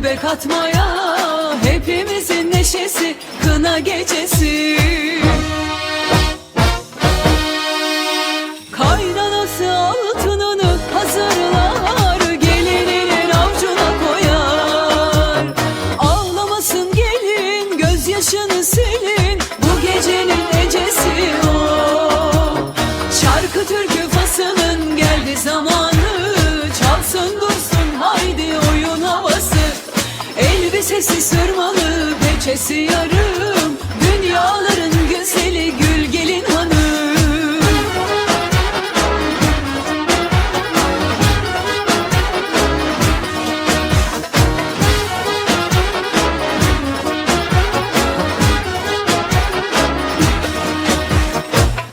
kalkın göbek atmaya Hepimizin neşesi kına gecesi. Kaynanası altınını hazırlar Gelininin avcuna koyar. Ağlamasın gelin gözyaşını silin Bu gecenin ecesi o. Şarkı türkü fasının geldi zamanı Elbisesi sırmalı peçesi yarım. Dünyaların güzeli gül gelin hanım.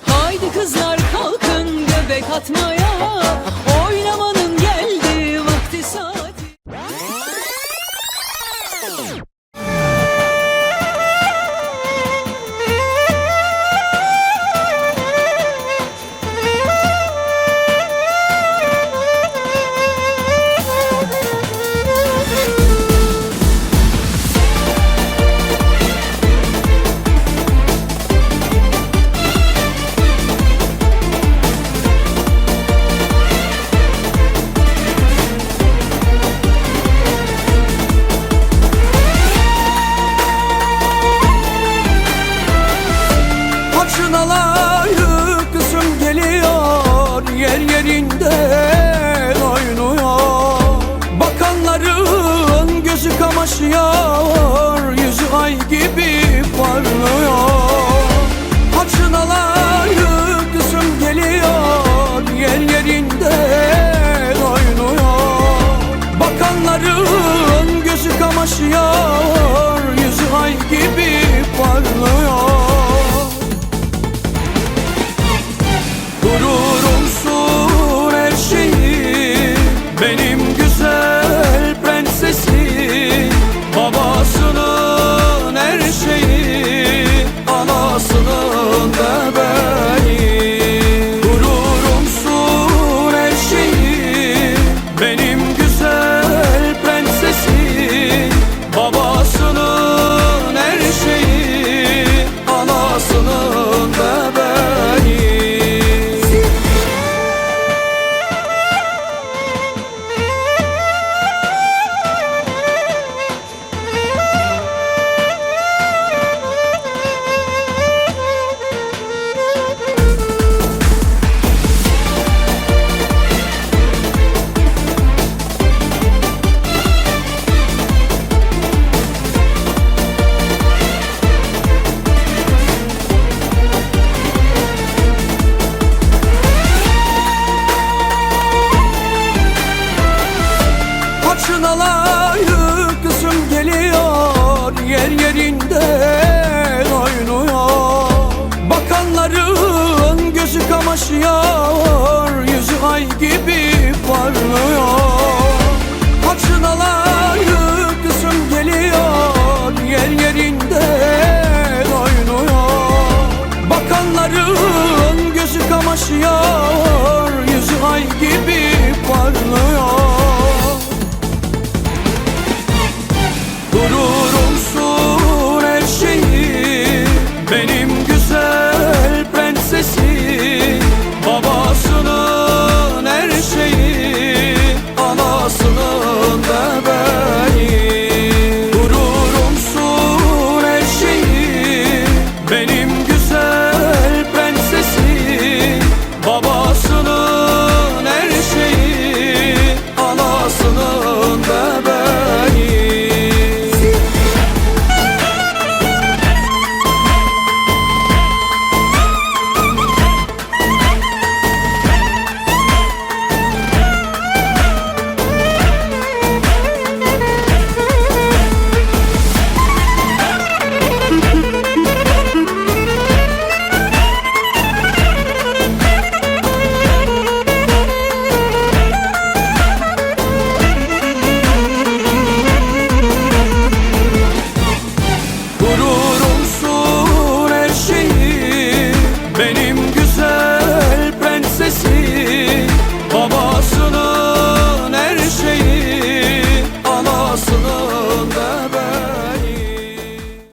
Haydi kızlar kalkın göbek atmaya her şeyi Ayrılığın gözü kamaşıyor Yüzü ay gibi parlıyor. Haçınalar